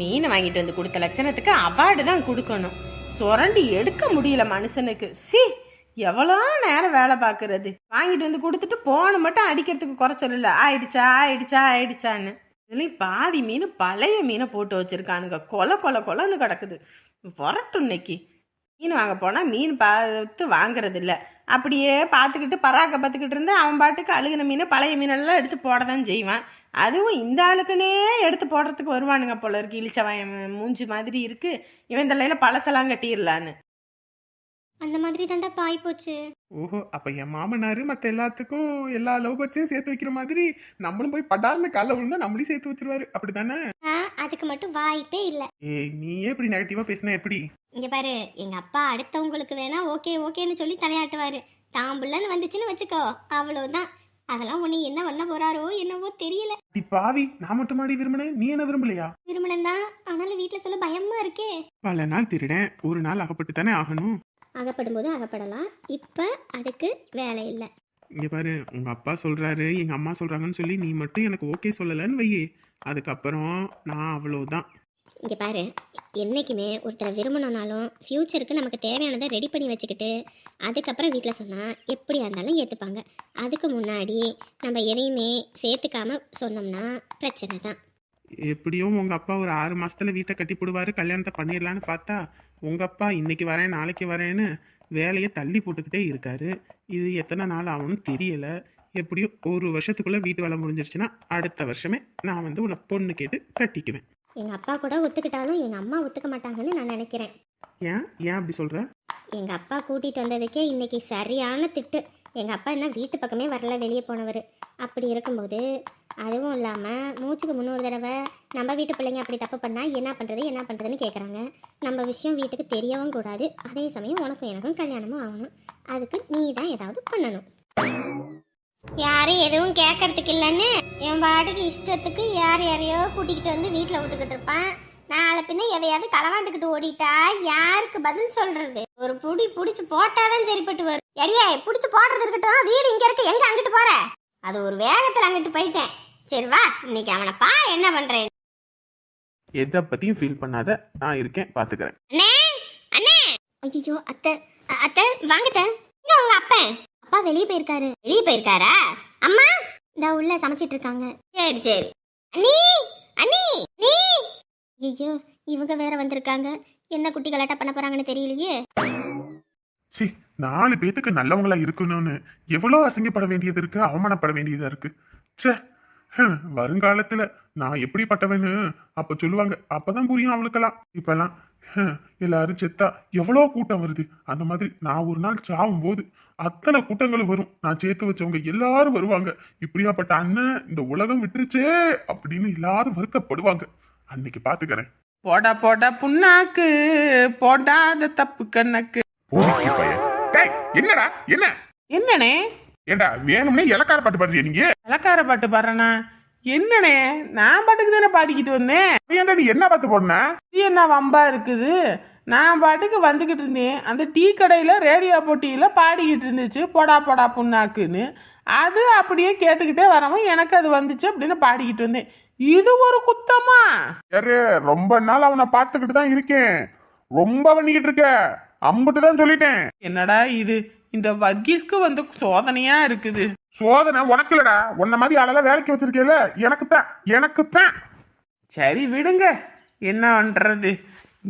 மீனை வாங்கிட்டு வந்து கொடுத்த லட்சணத்துக்கு அவார்டு தான் கொடுக்கணும். சுரண்டி எடுக்க முடியல மனுஷனுக்கு. சி எவ்வளோ நேரம் வேலை பார்க்கறது? வாங்கிட்டு வந்து கொடுத்துட்டு போன மட்டும் அடிக்கிறதுக்கு குறை சொல்லல. ஆயிடுச்சா ஆயிடுச்சா ஆயிடுச்சான்னு. இதுலேயும் பாதி மீன் பழைய மீனை போட்டு வச்சிருக்கானுங்க. கொலை கொலை கொலைன்னு கிடக்குது. வரட்டும் இன்னைக்கு. மீன் வாங்க போனால் மீன் பார்த்து வாங்குறதில்ல. அப்படியே பார்த்துக்கிட்டு பராக்க பார்த்துக்கிட்டு இருந்தா அவன் பாட்டுக்கு அழுகின மீன் பழைய மீனெல்லாம் எடுத்து போட தான் செய்வான். அதுவும் இந்த ஆளுக்குனே எடுத்து போடுறதுக்கு வருவானுங்க போல இருக்கு. இழிச்சவன் மூஞ்சி மாதிரி இருக்கு. இவன் தலையில பழசெல்லாம் கட்டிடலான்னு. அந்த மாதிரி தாண்டா பாய் போச்சு. ஓஹோ அப்ப என் மாமனாரு மத்த எல்லாத்துக்கும் எல்லா லவ் பேர்ட்ஸையும் சேர்த்து வைக்கிற மாதிரி நம்மளும் போய் படார்னு காலைல விழுந்தா நம்மளையும் சேர்த்து வச்சிருவாரு. அப்படித்தானே? ஆ அதுக்கு மட்டும் வாய்ப்பே இல்லை. ஏய் நீயே இப்படி நெகட்டிவா பேசினா? எப்படி? இங்க பாரு எங்க அப்பா அடுத்தவங்களுக்கு வேணா ஓகே ஓகேன்னு சொல்லி தலையாட்டுவாரு. தாம்புள்ளன்னு வந்துச்சுன்னு வச்சுக்கோ அவ்வளவுதான். அதெல்லாம் உன்னை என்ன பண்ண போறாரோ என்னவோ தெரியல. டி பாவி நான் மட்டும் மாடி விரும்பினேன். நீ என்ன விரும்பலையா? தான் ஆனாலும் வீட்டுல சொல்ல பயமா இருக்கே. பல நாள் திருடேன் ஒரு நாள் அகப்பட்டு தானே ஆகணும். அகப்படும் போது அகப்படலாம். இப்ப அதுக்கு வேலை இல்லை. இங்க பாரு உங்க அப்பா சொல்றாரு எங்க அம்மா சொல்றாங்கன்னு சொல்லி நீ மட்டும் எனக்கு ஓகே சொல்லலன்னு வையே. அதுக்கப்புறம் நான் அவ்வளவுதான் இங்கே பாரு என்றைக்குமே ஒருத்தரை விரும்பணும்னாலும் ஃப்யூச்சருக்கு நமக்கு தேவையானதை ரெடி பண்ணி வச்சுக்கிட்டு அதுக்கப்புறம் வீட்டில் சொன்னால் எப்படியா இருந்தாலும் ஏற்றுப்பாங்க அதுக்கு முன்னாடி நம்ம எதையுமே சேர்த்துக்காம சொன்னோம்னா பிரச்சனை தான். எப்படியும் உங்க அப்பா ஒரு ஆறு மாசத்துல வீட்டை கட்டி போடுவாரு கல்யாணத்தை பண்ணிடலான்னு பார்த்தா உங்க அப்பா இன்னைக்கு வரேன் நாளைக்கு வரேன்னு வேலையை தள்ளி போட்டுக்கிட்டே இருக்காரு. இது எத்தனை நாள் ஆகும்னு தெரியல. எப்படியும் ஒரு வருஷத்துக்குள்ள வீட்டு வேலை முடிஞ்சிருச்சுன்னா அடுத்த வருஷமே நான் வந்து உன்னை பொண்ணு கேட்டு கட்டிக்குவேன். எங்கள் அப்பா கூட ஒத்துக்கிட்டாலும் எங்கள் அம்மா ஒத்துக்க மாட்டாங்கன்னு நான் நினைக்கிறேன். ஏன்? ஏன் அப்படி சொல்ற? எங்கள் அப்பா கூட்டிகிட்டு வந்ததுக்கே இன்னைக்கு சரியான திட்டு. எங்கள் அப்பா என்ன வீட்டு பக்கமே வரல வெளியே போனவர். அப்படி இருக்கும்போது அதுவும் இல்லாமல் மூச்சுக்கு முன்னூறு தடவை நம்ம வீட்டு பிள்ளைங்க அப்படி தப்பு பண்ணால் என்ன பண்ணுறது என்ன பண்ணுறதுன்னு கேட்குறாங்க நம்ம விஷயம் வீட்டுக்கு தெரியவும் கூடாது. அதே சமயம் உனக்கும் எனக்கும் கல்யாணமும் ஆகணும். அதுக்கு நீ தான் ஏதாவது பண்ணணும். யாரும் எதுவும் கேட்கறதுக்கு இல்லைன்னு என் பாட்டுக்கு இஷ்டத்துக்கு யார் யாரையோ கூட்டிக்கிட்டு வந்து வீட்டில் விட்டுக்கிட்டு இருப்பான். நாளை பின்ன எதையாவது களவாண்டுக்கிட்டு ஓடிட்டா யாருக்கு பதில் சொல்றது? ஒரு புடி புடிச்சு போட்டாதான் சரிப்பட்டு வரும். எடியே புடிச்சு போடுறது இருக்கட்டும். வீடு இங்க இருக்கு. எங்க அங்கிட்டு போற? அது ஒரு வேகத்துல அங்கிட்டு போயிட்டேன். சரி வா இன்னைக்கு அவனை பா என்ன பண்றேன் எதை பத்தியும் ஃபீல் பண்ணாத. நான் இருக்கேன் பாத்துக்கிறேன். அண்ணே அண்ணே. ஐயோ அத்தை அத்தை வாங்கத்த உங்க அப்பன். அப்பா வெளியே போயிருக்காரு. வெளியே போயிருக்காரா? அம்மா! இந்த உள்ள சமைச்சிட்டு இருக்காங்க சரி சரி. அண்ணி! அண்ணி! நீ ஐயோ இவங்க வேற வந்திருக்காங்க. என்ன குட்டி கலாட்டா பண்ண போறாங்கன்னு தெரியலையே. சி நாலு பேத்துக்கு நல்லவங்களா இருக்கணும்னு எவ்வளோ அசிங்கப்பட வேண்டியது இருக்கு அவமானப்பட வேண்டியதா இருக்கு. ச்சே ஹம், வருங்காலத்துல நான் எப்படிப்பட்டவன்னு அப்ப சொல்லுவாங்க. அப்பதான் புரியும் அவளுக்கெல்லாம். இப்பெல்லாம் எல்லாரும் செத்தா எவ்வளோ கூட்டம் வருது. அந்த மாதிரி நான் ஒரு நாள் சாவும் போது அத்தனை கூட்டங்களும் வரும். நான் சேர்த்து வச்சவங்க எல்லாரும் வருவாங்க. இப்படியாப்பட்ட அண்ணன் இந்த உலகம் விட்டுருச்சே அப்படின்னு எல்லாரும் வருத்தப்படுவாங்க. அன்னைக்கு பாத்துக்கிறேன். போடா போடா புண்ணாக்கு. போடாத தப்பு கண்ணக்கு. என்னடா? என்ன? என்னண்ணே? ஏண்டா வேணும்னே இலக்கார பாட்டு பாடுறியா நீங்க? இலக்கார பாட்டு பாடுறேனா? என்னண்ணே நான் பாட்டுக்கு தானே பாடிக்கிட்டு வந்தேன். ஏன்டா நீ என்ன பார்த்து போடுன? இது என்ன வம்பா இருக்குது. நான் பாட்டுக்கு வந்துக்கிட்டு இருந்தேன். அந்த டீ கடையில் ரேடியோ போட்டியில் பாடிக்கிட்டு இருந்துச்சு. போடா போடா புண்ணாக்குன்னு. அது அப்படியே கேட்டுக்கிட்டே வரவும் எனக்கு அது வந்துச்சு அப்படின்னு பாடிக்கிட்டு வந்தேன். இது ஒரு குத்தமா? யாரு ரொம்ப நாள் அவனை பார்த்துக்கிட்டு தான் இருக்கேன். ரொம்ப பண்ணிக்கிட்டு இருக்க. அம்புட்டு தான் சொல்லிட்டேன். என்னடா இது? இந்த வர்கீஸ்க்கு வந்து சோதனையா இருக்குது. சோதனை உனக்கு இல்லடா. உன்ன மாதிரி ஆளெல்லாம் வேலைக்கு வச்சிருக்கேல எனக்கு தான் எனக்கு தான் சரி விடுங்க. என்ன பண்றது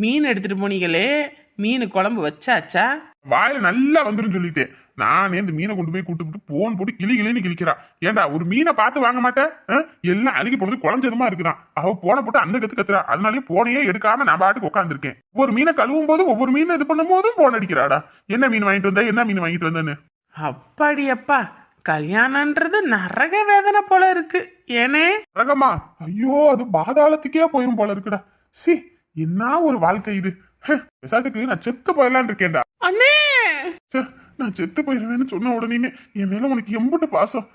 மீன் எடுத்துட்டு போனீங்களே. மீன் குழம்பு வச்சாச்சா? வாயில நல்லா வந்துரும் சொல்லிட்டேன். நானே இந்த மீனை கொண்டு போய் கூட்டு போன் போட்டு கிளி கிளின்னு கிழிக்கிறா. ஏன்டா ஒரு மீனை பார்த்து வாங்க மாட்டேன்? எல்லாம் அழுகி போனது குழஞ்சதுமா இருக்குதான் அவ போன போட்டு அந்த கத்து கத்துறா. அதனாலயே போனையே எடுக்காம நான் பாட்டுக்கு உட்காந்துருக்கேன் ஒவ்வொரு மீனை கழுவும் போதும் ஒவ்வொரு மீனை இது பண்ணும் போதும் போன் அடிக்கிறாடா. என்ன மீன் வாங்கிட்டு வந்த என்ன மீன் வாங்கிட்டு வந்தேன்னு? அப்படியப்பா கல்யாணன்றது நரக வேதனை போல இருக்கு. ஏனே? ரகமா ஐயோ அது பாதாளத்துக்கே போயிரும் போல இருக்குடா. சி என்ன ஒரு வாழ்க்கை இது. ஹே, பெசாட்டுக்கு நான் செத்து போயிடலான் இருக்கேன்டா. அண்ணே! நான் செத்து போயிருவேன்னு சொன்ன உடனே என் மேல உனக்கு எம்புட்டு பாசம்.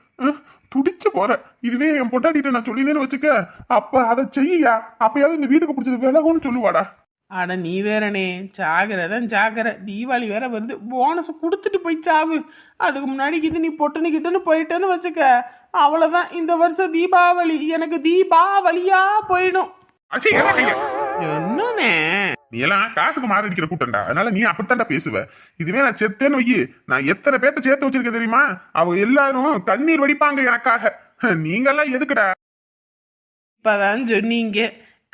துடிச்சு போற. இதுவே என் பொட்டாட்டிட்ட நான் சொல்லினேன்னு வச்சுக்க அப்ப அதை செய்யா? அப்பயாவது இந்த வீட்டுக்கு பிடிச்சது விலகும்னு சொல்லுவாடா. அட நீ வேறனே. ஜாகிரதான் ஜாகிர. தீபாவளி வேற வருது. போனஸ் கொடுத்துட்டு போய் சாவு. அதுக்கு முன்னாடி இது நீ பொட்டுன்னு கிட்டுன்னு போயிட்டேன்னு வச்சுக்க. அவ்வளவுதான். இந்த வருஷம் தீபாவளி. எனக்கு தீபாவளியா போயிடும்? என்னண்ணே? நீ எல்லாம் காசுக்கு மாரடிக்கிற கூட்டம்டா. அதனால நீ அப்படித்தான்டா பேசுவ. இதுவே நான் செத்தேன்னு வையி. நான் எத்தனை பேர்த்த சேர்த்து வச்சிருக்கேன் தெரியுமா? அவங்க எல்லாரும் கண்ணீர் வடிப்பாங்க எனக்காக. நீங்கெல்லாம் எதுக்குடா? இப்பதான் சொன்னீங்க.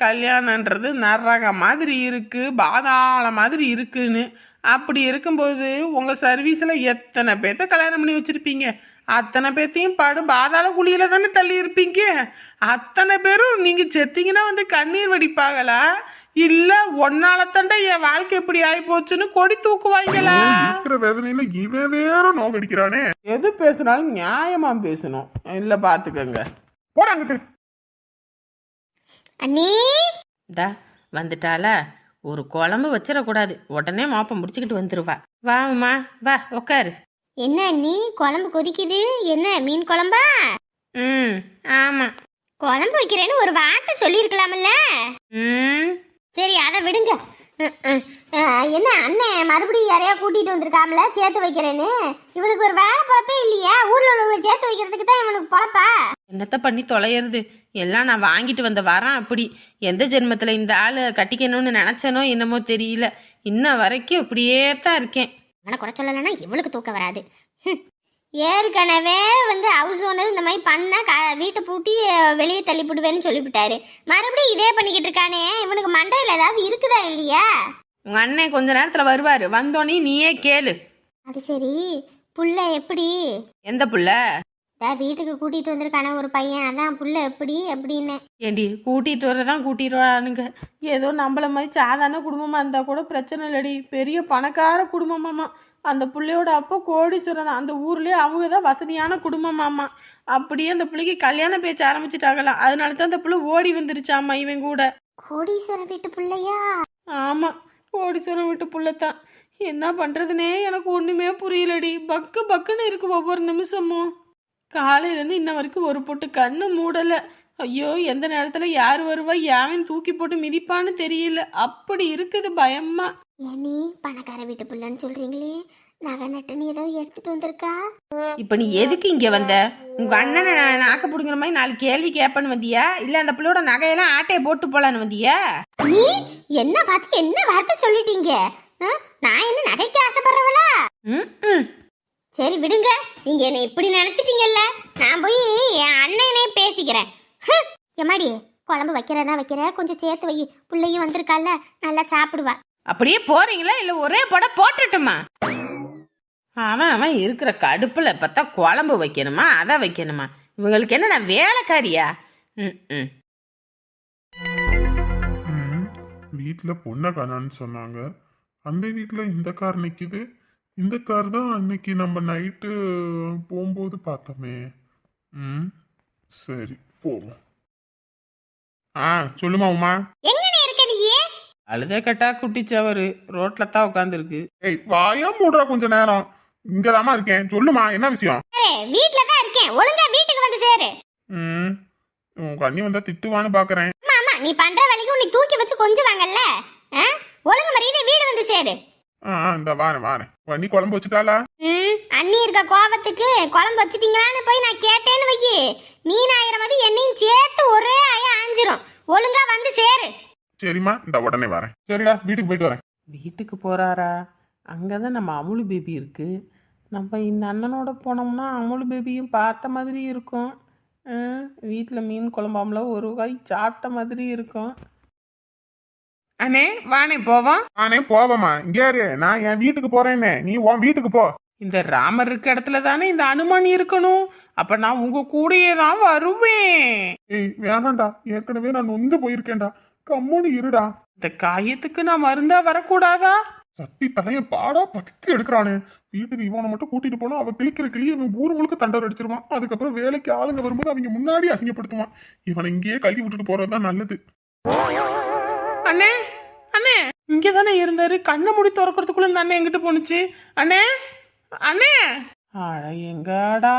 கல்யாணன்றது நரக மாதிரி இருக்கு பாதாள மாதிரி இருக்குன்னு. அப்படி இருக்கும்போது உங்க சர்வீஸ்ல எத்தனை பேர்த்த கல்யாணம் பண்ணி வச்சிருப்பீங்க? அத்தனை பேர்த்தையும் படு பாதாள குழியில தானே தள்ளி இருப்பீங்க? அத்தனை பேரும் நீங்க செத்தீங்கன்னா வந்து கண்ணீர் வடிப்பாங்களா? இல்ல ஒன்னால தண்டை என் வாழ்க்கை எப்படி ஆகி போச்சுன்னு கொடி தூக்குவாங்களா இருக்கிற வேதனையில இவன் வேற நோகடிக்கிறானே. எது பேசினாலும் நியாயமா பேசணும். இல்ல பாத்துக்கங்க. போடாங்கிட்டு அண்ணி? டா வந்துட்டால ஒரு குழம்பு வச்சிடக்கூடாது. உடனே மாப்பம் முடிச்சுக்கிட்டு வந்துருவா. வா உமா வா உட்காரு என்ன அண்ணி குழம்பு கொதிக்குது? என்ன மீன் குழம்பா? ம் ஆமாம் குழம்பு வைக்கிறேன்னு ஒரு வார்த்தை சொல்லியிருக்கலாம்ல? ம் சரி அதை விடுங்க. என்ன அண்ணன் மறுபடியும் யாரையா கூட்டிட்டு வந்திருக்காம்ல சேர்த்து வைக்கிறேன்னு? இவனுக்கு ஒரு வேலை பொழப்பே இல்லையா. ஊர்ல உள்ளவங்களை சேர்த்து வைக்கிறதுக்கு தான் இவனுக்கு பொழப்பா? என்னத்த பண்ணி தொலையிறது? எல்லாம் நான் வாங்கிட்டு வந்த வரேன் அப்படி. எந்த ஜென்மத்தில் இந்த ஆள் கட்டிக்கணும்னு நினச்சனோ என்னமோ தெரியல. இன்ன வரைக்கும் இப்படியே தான் இருக்கேன். அவனை குறை சொல்லலைன்னா இவளுக்கு தூக்கம் வராது. ஏற்கனவே வந்து ஹவுஸ் ஓனர் இந்த மாதிரி பண்ணா க வீட்டை பூட்டி வெளியே தள்ளிவிடுவேன்னு சொல்லிவிட்டாரு. மறுபடியும் இதே பண்ணிக்கிட்டு இருக்கானே இவனுக்கு மண்டையில் ஏதாவது இருக்குதா இல்லையா? உங்கள் அண்ணன் கொஞ்ச நேரத்தில் வருவார். வந்தோடனே நீயே கேளு. அது சரி. புள்ள எப்படி? எந்த புள்ள? வீட்டுக்கு கூட்டிட்டு வந்திருக்கானே ஒரு பையன். அதான் புள்ள எப்படி அப்படின்னு ஏண்டி கூட்டிகிட்டு வரதான் கூட்டிகிட்டு வரானுங்க ஏதோ நம்மள மாதிரி சாதாரண குடும்பமாக இருந்தால் கூட பிரச்சனை இல்லடி. பெரிய பணக்கார குடும்பமாமா அந்த பிள்ளையோட அப்பா கோடீஸ்வரன். அந்த ஊர்லேயே அவங்க தான் வசதியான குடும்பமாமா அப்படியே அந்த பிள்ளைக்கு கல்யாணம் பேச்ச ஆரம்பிச்சிட்டாங்களாம் அதனால தான் அந்த பிள்ளை ஓடி வந்துருச்சாம்மா இவன் கூட. கோடீஸ்வரன் வீட்டு பிள்ளையா? ஆமாம் கோடீஸ்வரன் வீட்டு புள்ளத்தான் என்ன பண்ணுறதுனே எனக்கு ஒன்றுமே புரியலடி. பக்கு பக்குன்னு இருக்கு ஒவ்வொரு நிமிஷமும். காலையிலேருந்து இன்ன வரைக்கும் ஒரு பொட்டு கண்ணு மூடலை. ஐயோ எந்த நேரத்தில் யார் வருவா யாவன் தூக்கி போட்டு மிதிப்பான்னு தெரியல. அப்படி இருக்குது பயமா ஏன் பணக்கார வீட்டு பிள்ளைன்னு சொல்றீங்களே. நகை நட்டுன்னு ஏதோ எடுத்துட்டு வந்திருக்கா? இப்போ நீ எதுக்கு இங்கே வந்த? உங்கள் அண்ணனை நான் நாக்க பிடிங்கிற மாதிரி நாலு கேள்வி கேட்பேன்னு வந்தியா? இல்லை அந்த பிள்ளையோட நகையெல்லாம் ஆட்டையை போட்டு போலான்னு வந்தியா? நீ என்ன பார்த்து என்ன வார்த்தை சொல்லிட்டீங்க? ஆ? நான் என்ன நகைக்கு ஆசைப்படுறவளா? ம் ம் சரி விடுங்க. நீங்க என்ன இப்படி நினைச்சிட்டீங்கல்ல? நான் போய் என் அண்ணனே பேசிக்கிறேன். எம்மாடி குழம்பு வைக்கிறதா வைக்கிற? கொஞ்சம் சேர்த்து வை. பிள்ளையும் வந்திருக்கால நல்லா சாப்பிடுவா. அப்படியே போறீங்களா? இல்ல ஒரே படம் போட்டுட்டுமா? அவன் அவன் இருக்கிற கடுப்புல பார்த்தா குழம்பு வைக்கணுமா? அதை வைக்கணுமா? இவங்களுக்கு என்ன நான் வேலைக்காரியா ம். ம் வீட்ல பொண்ணை காணான்னு சொன்னாங்க. அந்த வீட்ல இந்த கார் நிக்குது. இந்த கார் தான் அன்னைக்கு நம்ம நைட்டு போகும்போது பார்த்தோமே. ம் சரி போவோம். ஆ சொல்லுமா உமா. எங்கனே இருக்க நீயே? அழுத கட்டா குட்டிச்சவரு ரோட்ல தான் உட்காந்துருக்கு ஏய் வாயா மூடுறா கொஞ்ச நேரம். இங்கதாம்மா இருக்கேன். சொல்லுமா என்ன விஷயம்? வீட்ல தான் இருக்கேன். ஒழுங்கா வீட்டுக்கு வந்து சேரு. ம் உன் கண்ணி வந்தா திட்டுவான்னு பாக்குறேன். ஆமா ஆமா நீ பண்ற வேலைக்கும் நீ தூக்கி வச்சு கொஞ்சம் வாங்கல்ல ஒழுங்கு மரியாதை வீடு வந்து சேரு. ஆ இந்த வாரேன் வாரேன். கண்ணி குழம்பு வச்சுட்டாளா? ம் அண்ணி இருக்க கோவத்துக்கு குழம்பு வச்சிட்டீங்களான்னு போய் நான் கேட்டேன்னு வைக்கி மீன் ஆயிரம் மதி என்னையும் சேர்த்து ஒரே ஆயா ஆஞ்சிரும் ஒழுங்கா வந்து சேரு. சரிம்மா இந்த உடனே வரேன். சரிடா வீட்டுக்கு போயிட்டு வரேன். வீட்டுக்கு போறாரா? அங்கதான் நம்ம அமுலு பேபி இருக்கு. நம்ம இந்த அண்ணனோட போனோம்னா அமுலு பேபியும் பார்த்த மாதிரி இருக்கும். வீட்டில் மீன் குழம்பாமல ஒரு காய் சாப்பிட்ட மாதிரி இருக்கும். அண்ணே வாணே போவோம். நானே போவமா இங்கே நான் என் வீட்டுக்கு போறேன்னே. நீ உன் வீட்டுக்கு போ. இந்த ராமர் இருக்க இடத்துல தானே இந்த அனுமான் இருக்கணும். அப்ப நான் உங்க கூடயே தான் வருவேன். ஏய் வேணாம்டா ஏற்கனவே நான் நொந்து போயிருக்கேன்டா. கம்முன்னு இருடா. இந்த காயத்துக்கு நான் மருந்தா வரக்கூடாதா? சட்டி தலைய பாடா படுத்தி எடுக்கிறானே. வீட்டுக்கு இவனை மட்டும் கூட்டிட்டு போனா அவ கிளிக்கிற கிளிய இவன் ஊர் முழுக்க தண்டர் அடிச்சிருவான். அதுக்கப்புறம் வேலைக்கு ஆளுங்க வரும்போது அவங்க முன்னாடி அசிங்கப்படுத்துவான். இவனை இங்கேயே கழுவி விட்டுட்டு போறதுதான் நல்லது. அண்ணே அண்ணே. இங்கே தானே இருந்தாரு. கண்ணை மூடி திறக்கிறதுக்குள்ள இந்த அண்ணன் எங்கிட்ட போணுச்சு? அண்ணே அண்ணே. அட எங்கடா.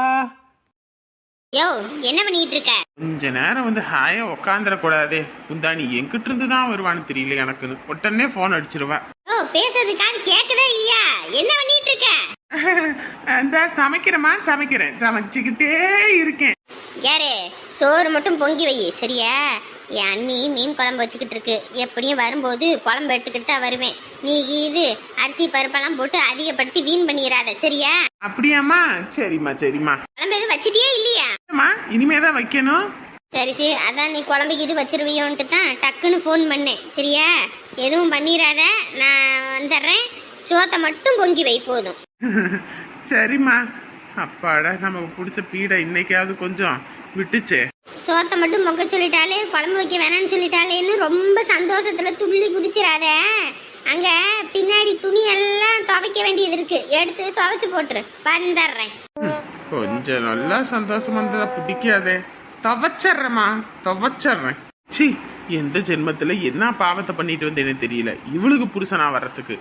யோ என்ன பண்ணிட்டு இருக்க கொஞ்ச நேரம் வந்து ஹாயா உக்காந்துடக்கூடாதே குந்தாணி எங்கிட்ட இருந்து தான் வருவான்னு தெரியல எனக்குன்னு. உடனே ஃபோன் அடிச்சிருவேன். ஓ பேசுறதுக்காக கேக்குதா இல்லையா? என்ன பண்ணிட்டு இருக்க அந்த சமைக்கிறேமா சமைக்கிறேன். சமைச்சுக்கிட்டே இருக்கேன். யாரு சோறு மட்டும் பொங்கி வை சரியா? என் அண்ணி மீன் குழம்பு வச்சுக்கிட்டு இருக்கு. எப்படியும் வரும்போது குழம்பு எடுத்துக்கிட்டு தான் வருவேன். நீ இது அரிசி பருப்பெல்லாம் போட்டு அதிகப்படுத்தி வீண் பண்ணிடாத சரியா? அப்படியாம்மா? சரிம்மா சரிம்மா. குழம்பு எதுவும் வச்சிட்டியா இல்லையா? அம்மா இனிமே தான் வைக்கணும். சரி சரி. அதான் நீ குழம்புக்கு இது வச்சிருவியோன்ட்டு தான் டக்குன்னு ஃபோன் பண்ணேன். சரியா? எதுவும் பண்ணிடாத நான் வந்துடுறேன். சோத்தை மட்டும் பொங்கி வை போதும். சரிம்மா. அப்பாடா நமக்கு பிடிச்ச பீடை இன்னைக்காவது கொஞ்சம் விட்டுச்சே. சோத்தை மட்டும் பொங்க சொல்லிட்டாலே குழம்பு வைக்க வேணாம்னு சொல்லிட்டாலேன்னு ரொம்ப சந்தோஷத்துல துள்ளி குதிச்சிடாத அங்க பின்னாடி துணி எல்லாம் துவைக்க வேண்டியது இருக்கு. எடுத்து துவைச்சு போட்டுரு. வந்துடுறேன். கொஞ்சம் நல்லா சந்தோஷம் வந்ததா பிடிக்காதே. துவச்சிட்றேம்மா. துவச்சிட்றேன். சி எந்த ஜென்மத்துல என்ன பாவத்தை பண்ணிட்டு வந்தேனே தெரியல. இவளுக்கு புருஷனா வர்றதுக்கு.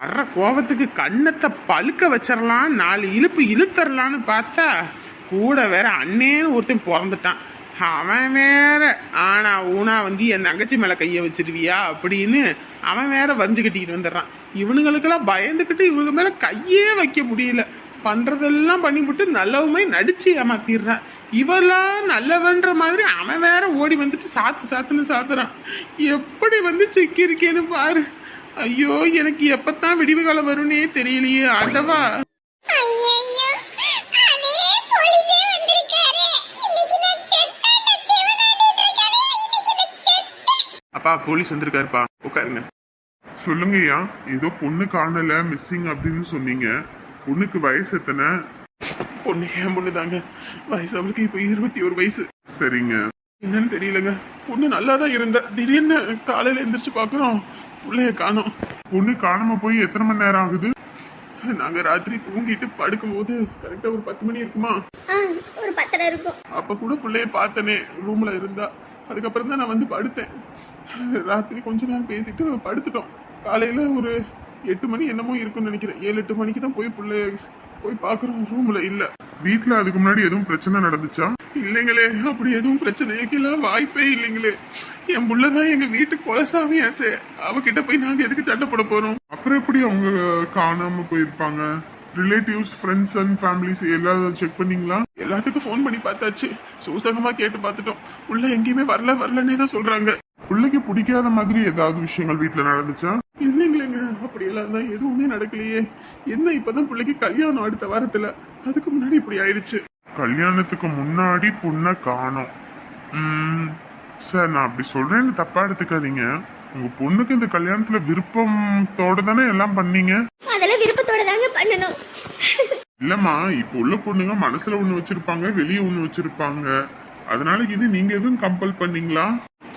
வர்ற கோவத்துக்கு கண்ணத்தை பழுக்க வச்சிடலாம் நாலு இழுப்பு இழுத்தரலான்னு பார்த்தா கூட வேற அண்ணேன்னு ஒருத்தன் பிறந்துட்டான். அவன் வேற. ஆனா ஊனா வந்து என் தங்கச்சி மேல கைய வச்சிருவியா? அப்படின்னு அவன் வேற வரிஞ்சு கட்டிக்கிட்டு வந்துடுறான். இவனுங்களுக்கெல்லாம் பயந்துக்கிட்டு இவங்க மேல கையே வைக்க முடியல. பண்றதெல்லாம் பண்ணிவிட்டு நல்லவுமே நடிச்சு ஏமாத்திடுறான். இவெல்லாம் நல்லவன்ற மாதிரி அவன் வேற ஓடி வந்துட்டு சாத்து சாத்துன்னு சாத்துறான். எப்படி வந்து சிக்கியிருக்கேன்னு பாரு. ஐயோ எனக்கு எப்பத்தான் விடிவு காலம் வரும்னே தெரியலையே அதவா அப்பா போலீஸ் வந்திருக்காருப்பா. உட்காருங்க. சொல்லுங்கய்யா ஏதோ பொண்ணு காணல மிஸ்ஸிங் அப்படின்னு சொன்னீங்க. பொண்ணுக்கு வயசு எத்தனை? பொண்ணு என் பொண்ணு தாங்க. வயசு அவளுக்கு இப்போ இருபத்தி ஒரு வயசு. சரிங்க. என்னன்னு தெரியலங்க. பொண்ணு நல்லா தான் இருந்தா திடீர்னு காலையில எந்திரிச்சு பார்க்குறோம் பிள்ளைய காணோம். பொண்ணு காணாம போய் எத்தனை மணி நேரம் ஆகுது? நாங்க ராத்திரி தூங்கிட்டு படுக்கும்போது கரெக்டா ஒரு பத்து மணி இருக்குமா? ஒரு பத்திரம் இருக்கும். அப்ப கூட பிள்ளைய பார்த்தனே ரூம்ல இருந்தா. அதுக்கப்புறம் தான் நான் வந்து படுத்தேன். ராத்திரி கொஞ்ச நேரம் பேசிட்டு படுத்துட்டோம். காலையில ஒரு எட்டு மணி என்னமோ இருக்கும்னு நினைக்கிறேன். ஏழு எட்டு மணிக்கு தான் போய் பிள்ளைய போய் பார்க்குறோம். ரூம்ல இல்ல. வீட்ல அதுக்கு முன்னாடி எதுவும் பிரச்சனை நடந்துச்சா? இல்லைங்களே அப்படி எதுவும் பிரச்சனைக்கெல்லாம் வாய்ப்பே இல்லைங்களே. என் புள்ளதான் எங்க வீட்டு குலசாமியாச்சே அவகிட்ட போய் நாங்க எதுக்கு சண்டை போட போறோம்? அப்புறம் எப்படி அவங்க காணாம போயிருப்பாங்க? ரிலேட்டிவ்ஸ் ஃப்ரெண்ட்ஸ் அண்ட் ஃபேமிலிஸ் எல்லாரும் செக் பண்ணீங்களா? எல்லாத்துக்கும் ஃபோன் பண்ணி பார்த்தாச்சு. சூசகமா கேட்டு பார்த்துட்டோம். உள்ள எங்கேயுமே வரல வரலன்னே தான் சொல்றாங்க. பிள்ளைக்கு பிடிக்காத மாதிரி ஏதாவது விஷயங்கள் வீட்ல நடந்துச்சா? இல்லைங்களேங்க அப்படியெல்லாம் தான் எதுவுமே நடக்கலையே. என்ன இப்பதான் பிள்ளைக்கு கல்யாணம் அடுத்த வாரத்துல? அதுக்கு முன்னாடி இப்படி ஆயிடுச்சு. கல்யாணத்துக்கு முன்னாடி பொண்ணை காணோம். ம், சார் நான் அப்படி சொல்றேன்னு தப்பா எடுத்துக்காதீங்க. உங்க பொண்ணுக்கு இந்த கல்யாணத்துல விருப்பத்தோட தானே எல்லாம் பண்ணீங்க? அதெல்லாம் விருப்பத்தோட தாங்க பண்ணணும். இல்லம்மா இப்போ உள்ள பொண்ணுங்க மனசுல ஒண்ணு வச்சிருப்பாங்க வெளியே ஒண்ணு வச்சிருப்பாங்க. அதனால இது நீங்க எதுவும் கம்பல் பண்ணீங்களா?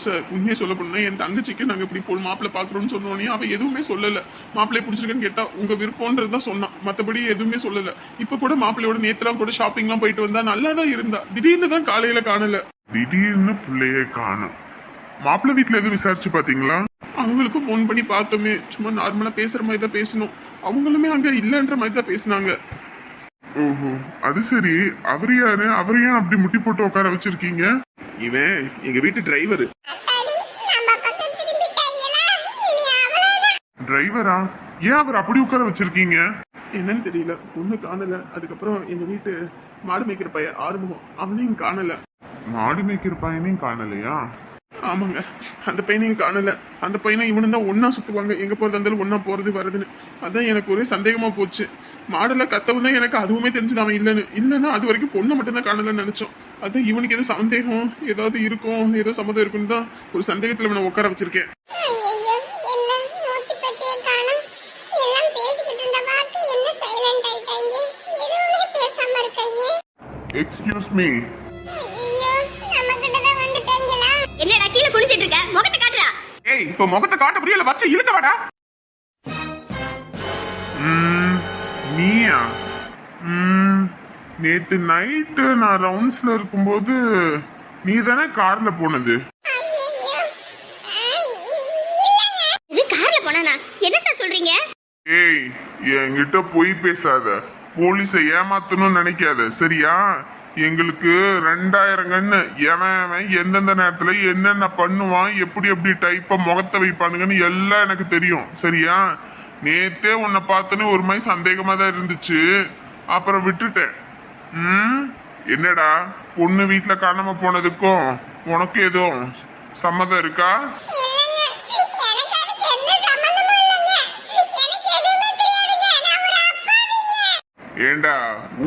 சார் உண்மையை சொல்ல போனா என் தங்கச்சிக்கு நாங்க இப்படி போல் மாப்பிள்ளை பாக்குறோம்னு சொன்னோனே அவ எதுவுமே சொல்லல. மாப்பிள்ளை பிடிச்சிருக்குன்னு கேட்டா உங்க விருப்பம்ன்றது தான் சொன்னான். மத்தபடி எதுவுமே சொல்லல. இப்ப கூட மாப்பிள்ளையோட நேத்துலாம் கூட ஷாப்பிங்லாம் போயிட்டு வந்தா நல்லா தான் இருந்தா. திடீர்னு தான் காலையில காணல. திடீர்னு பிள்ளைய காணும். மாப்பிள்ளை வீட்ல எதுவும் விசாரிச்சு பாத்தீங்களா? அவங்களுக்கும் ஃபோன் பண்ணி பார்த்தோமே. சும்மா நார்மலா பேசுற மாதிரி தான் பேசணும். அவங்களுமே அங்க இல்லைன்ற மாதிரி தான் பேசினாங்க. ஓஹோ அது சரி. அவர் யாரு? அவர் ஏன் அப்படி முட்டி போட்டு உட்கார வச்சிருக்கீங்க? இவன் எங்க வீட்டு டிரைவர் டிரைவரா ஏன் அவர் அப்படி உட்கார வச்சிருக்கீங்க? என்னன்னு தெரியல. பொண்ணு காணல. அதுக்கப்புறம் எங்க வீட்டு மாடு மேய்க்கிற பையன் ஆறுமுகம். அவனையும் காணல. மாடு மேய்க்கிற பையனையும் காணலையா? ஆமாங்க. அந்த பையனையும் காணல. அந்த பையனும் இவனும் தான் ஒன்னா சுத்துவாங்க. எங்க போறது இருந்தாலும் ஒன்னா போறது வருதுன்னு அதான் எனக்கு ஒரே சந்தேகமா போச்சு. மாடுல கத்தவும் தான் எனக்கு அதுவுமே தெரிஞ்சது அவன் இல்லைன்னு. இல்லைன்னா அது வரைக்கும் பொண்ணை மட்டும் தான் காணலன்னு நினைச்சோம். அதான் இவனுக்கு ஏதோ சந்தேகம் ஏதாவது இருக்கும் ஏதோ சம்மதம் இருக்குன்னு தான் ஒரு சந்தேகத்துல இவனை உட்கார வச்சிருக்கேன். ஐயையோ, என்ன? மூச்சு பேச்சையே காணோம். எல்லாம் பேசிக்கிட்டு இருந்த வாக்கு என்ன silent ஆயிட்டாங்க? எதுவுமே பேசாம இருக்காங்க. எக்ஸ்கியூஸ் மீ என்னடா கீழே குளிச்சிட்டு இருக்க? முகத்தை காட்டுறா ஏய் இப்ப முகத்தை காட்ட புரியல வச்சு இழுக்க வாடா. நீயா? நேத்து நைட்டு நான் ரவுண்ட்ஸ்ல இருக்கும்போது நீ தானே கார்ல போனது. இது கார்ல போனானா? என்ன சார் சொல்றீங்க? ஏய் என்கிட்ட பொய் பேசாத. போலீஸை ஏமாத்தணும்னு நினைக்காத சரியா? எங்களுக்கு ரெண்டாயிரம் கண்ணு எவன் எந்தெந்த நேரத்துல என்னென்ன பண்ணுவான் எப்படி எப்படி டைப்பா முகத்தை வைப்பானுங்கன்னு எல்லாம் எனக்கு தெரியும். சரியா? நேத்தே உன்னை பார்த்தோன்னே ஒரு மாதிரி சந்தேகமா தான் இருந்துச்சு. அப்புறம் விட்டுட்டேன். ம்? என்னடா? பொண்ணு வீட்டுல காணாம போனதுக்கும் உனக்கு எதுவும் சம்மதம் இருக்கா? ஏண்டா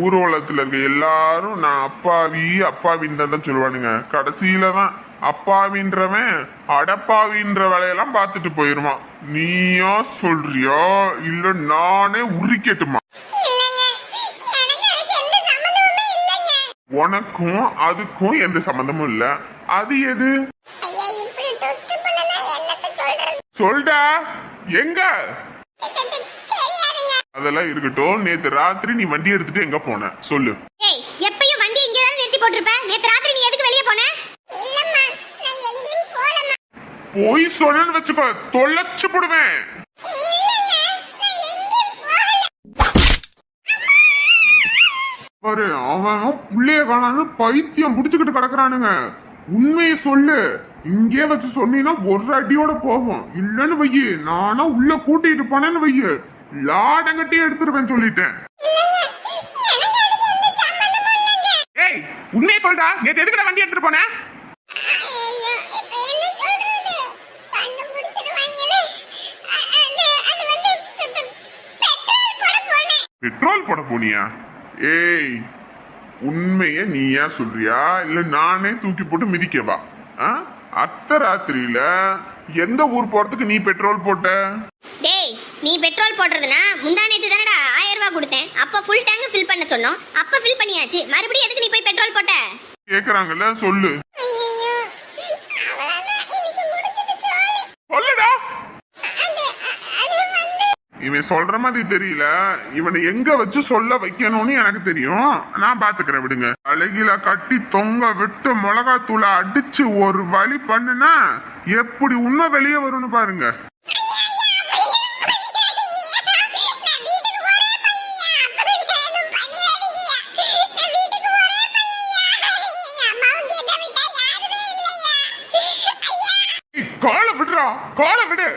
ஊர்வலத்துல இருக்க எல்லாரும் நான் அப்பாவி அப்பாவின்னு தான் சொல்லுவானுங்க. கடைசியில தான் அப்பாவின்றவன் அடப்பாவின்ற வேலையெல்லாம் பார்த்துட்டு போயிருவான். நீயா சொல்றியா இல்ல நானே உரிக்கட்டுமா? உனக்கும் அதுக்கும் எந்த சம்மந்தமும் இல்ல. அது எது? சொல்டா. எங்க? அதெல்லாம் இருக்கட்டும். நேத்து ராத்திரி நீ வண்டி எடுத்துட்டு எங்க போன? சொல்லு. ஏய் எப்பயும் வண்டி இங்கே தான் நிறுத்தி போட்டிருப்ப? நேற்று ராத்திரி நீ எதுக்கு வெளியே போன? இல்லம்மா நான் எங்கேயும் போலமா போய் சொன்னு வச்சுக்கோ தொலைச்சு போடுவேன். பாரு அவன் புள்ளைய காணான்னு பைத்தியம் புடிச்சுக்கிட்டு கிடக்குறானுங்க. உண்மையை சொல்லு. இங்கே வச்சு சொன்னீங்கன்னா ஒரு அடியோட போகும். இல்லன்னு வையு நானா உள்ள கூட்டிட்டு போனேன்னு வையு. லாடங்கட்டி எடுத்துருவேன் சொல்லிட்டேன். ஏய் உண்மையே சொல்டா. நேத்து எதுக்குடா வண்டி எடுத்துட்டு போன? பெட்ரோல் போட போனியா? ஏய் உண்மைய நீயா சொல்றியா? இல்ல நானே தூக்கி போட்டு மிதிக்கவா? ஆ? அத்த ராத்திரியில எந்த ஊர் போறதுக்கு நீ பெட்ரோல் போட்ட? நீ பெட்ரோல் போடுறதுனா முந்தா நேத்து தானடா ஆயிரம் ரூபாய் கொடுத்தேன். அப்ப ஃபுல் டேங்க் ஃபில் பண்ண சொன்னோம். அப்ப ஃபில் பண்ணியாச்சு. மறுபடியும் எதுக்கு நீ போய் பெட்ரோல் போட்ட? கேக்குறாங்கல்ல சொல்லு. சொல்லுடா. இவன் சொல்ற மாதிரி தெரியல. இவனை எங்க வச்சு சொல்ல வைக்கணும்னு எனக்கு தெரியும். நான் பாத்துக்கிறேன் விடுங்க. அழகில கட்டி தொங்க விட்டு மிளகாத்தூளை அடிச்சு ஒரு வழி பண்ணுனா எப்படி உண்மை வெளியே வரும்னு பாருங்க. காலை விடு.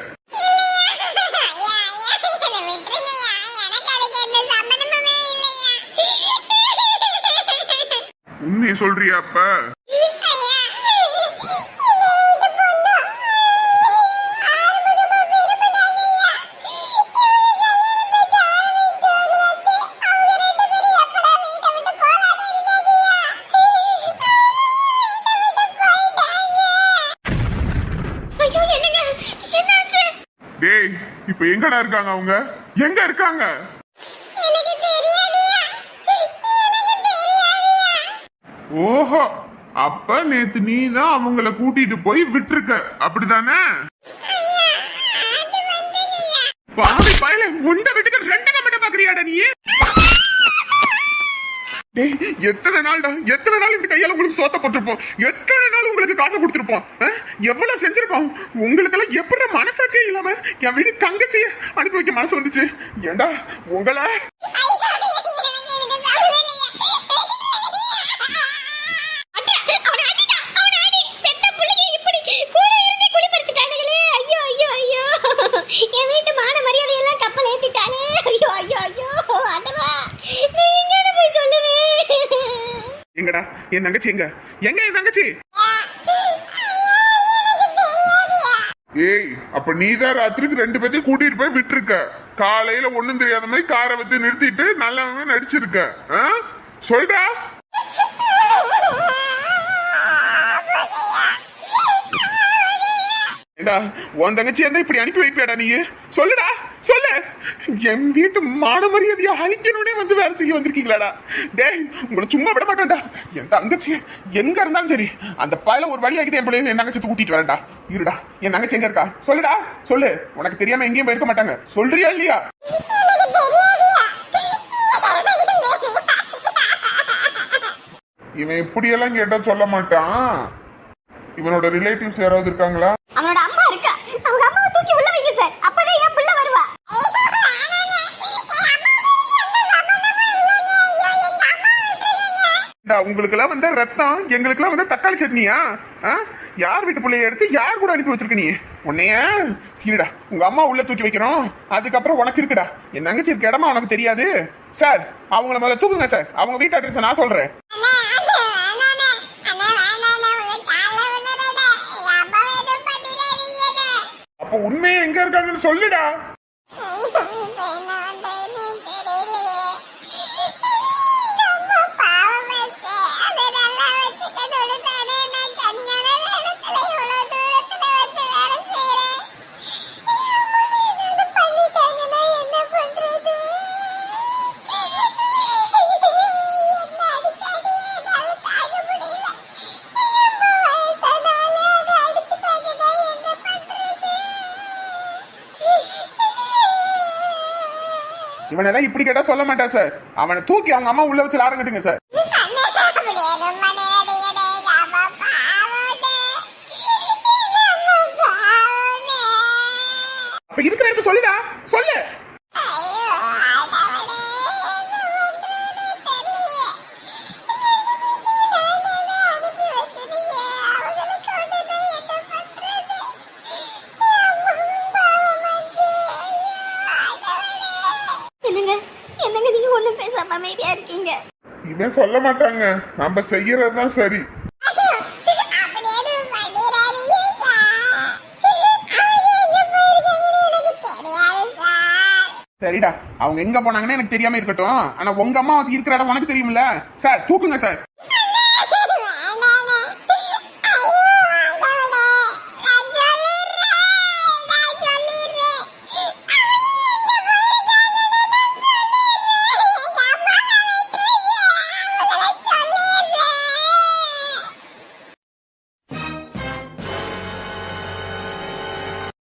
உண்மையை சொல்றியா அப்ப? இப்ப எங்கடா இருக்காங்க அவங்க? எங்க இருக்காங்க? ஓஹோ அப்ப நேத்து நீ தான் அவங்கள கூட்டிட்டு போய் விட்டுருக்க. அப்படிதானே? பாவி பயல உண்ட வீட்டுக்கு ரெண்டு கமெண்ட் பாக்குறியாடா நீ? டேய் எத்தனை நாள்டா? எத்தனை நாள் இந்த கையால உங்களுக்கு சோத்த போட்டிருப்போம்? எத்தனை நாள் உங்களுக்கு காசை கொடுத்துருப்போம்? எவ்வளவு செஞ்சிருப்போம்? உங்களுக்கு எல்லாம் எப்படி மனசாட்சியே இல்லாம என் வீடு தங்கச்சியை அனுப்பி வைக்க மனசு வந்துச்சு? ஏண்டா உங்களை என் தங்கச்சி எங்க? எங்க என் தங்கச்சி? ஏய் அப்ப நீதான் ராத்திரிக்கு ரெண்டு பேத்தையும் கூட்டிட்டு போய் விட்டுருக்க. காலையில ஒண்ணும் தெரியாத மாதிரி காரை வச்சு நிறுத்திட்டு நல்லவங்க நடிச்சிருக்க? சொல்டா. ஏண்டா உன் தங்கச்சி இருந்தா இப்படி அனுப்பி வைப்பியாடா நீ? சொல்லுடா சொல்லு. என் வீட்டு மான மரியாதையை அழிக்கணும்னே வந்து வேலை செய்ய வந்திருக்கீங்களாடா. டேய் உங்களை சும்மா விட மாட்டேன்டா. என் தங்கச்சி எங்க இருந்தாலும் சரி அந்த பயில ஒரு வழி என் பிள்ளைங்க என் தங்கச்சி கூட்டிட்டு வரேன்டா. இருடா என் தங்கச்சி எங்க இருக்கா? சொல்லுடா சொல்லு. உனக்கு தெரியாம எங்கேயும் போயிருக்க மாட்டாங்க. சொல்றியா இல்லையா? இவன் இப்படியெல்லாம் கேட்டா சொல்ல மாட்டான். இவனோட ரிலேட்டிவ்ஸ் யாராவது இருக்காங்களா? அவனோட ஏண்டா உங்களுக்கெல்லாம் வந்து ரத்தம் எங்களுக்கெல்லாம் வந்து தக்காளி சட்னியா? ஆ? யார் வீட்டு பிள்ளைய எடுத்து யார் கூட அனுப்பி வச்சிருக்க நீ? உன்னைய? இருடா உங்க அம்மா உள்ள தூக்கி வைக்கிறோம் அதுக்கப்புறம் உனக்கு இருக்குடா. என் தங்கச்சி இருக்க இடமா உனக்கு தெரியாது. சார் அவங்கள முதல்ல தூக்குங்க சார். அவங்க வீட்டு அட்ரஸ் நான் சொல்றேன். அப்போ உண்மையை எங்க இருக்காங்கன்னு சொல்லுடா. இவனெல்லாம் இப்படி கேட்டா சொல்ல மாட்டா சார் அவனை தூக்கி அவங்க அம்மா உள்ள வச்சு ஆடம் சார் என்னங்க ஒண்ணும் பேசாம அமைதியா இருக்கீங்க. இவன் சொல்ல மாட்டாங்க. நம்ம செய்யறதுதான் சரி. சரிடா. அவங்க எங்க போனாங்கன்னு எனக்கு தெரியாம இருக்கட்டும். ஆனா உங்க அம்மா வந்து இருக்கிற இடம் உனக்கு தெரியும்ல? சார் தூக்குங்க சார்.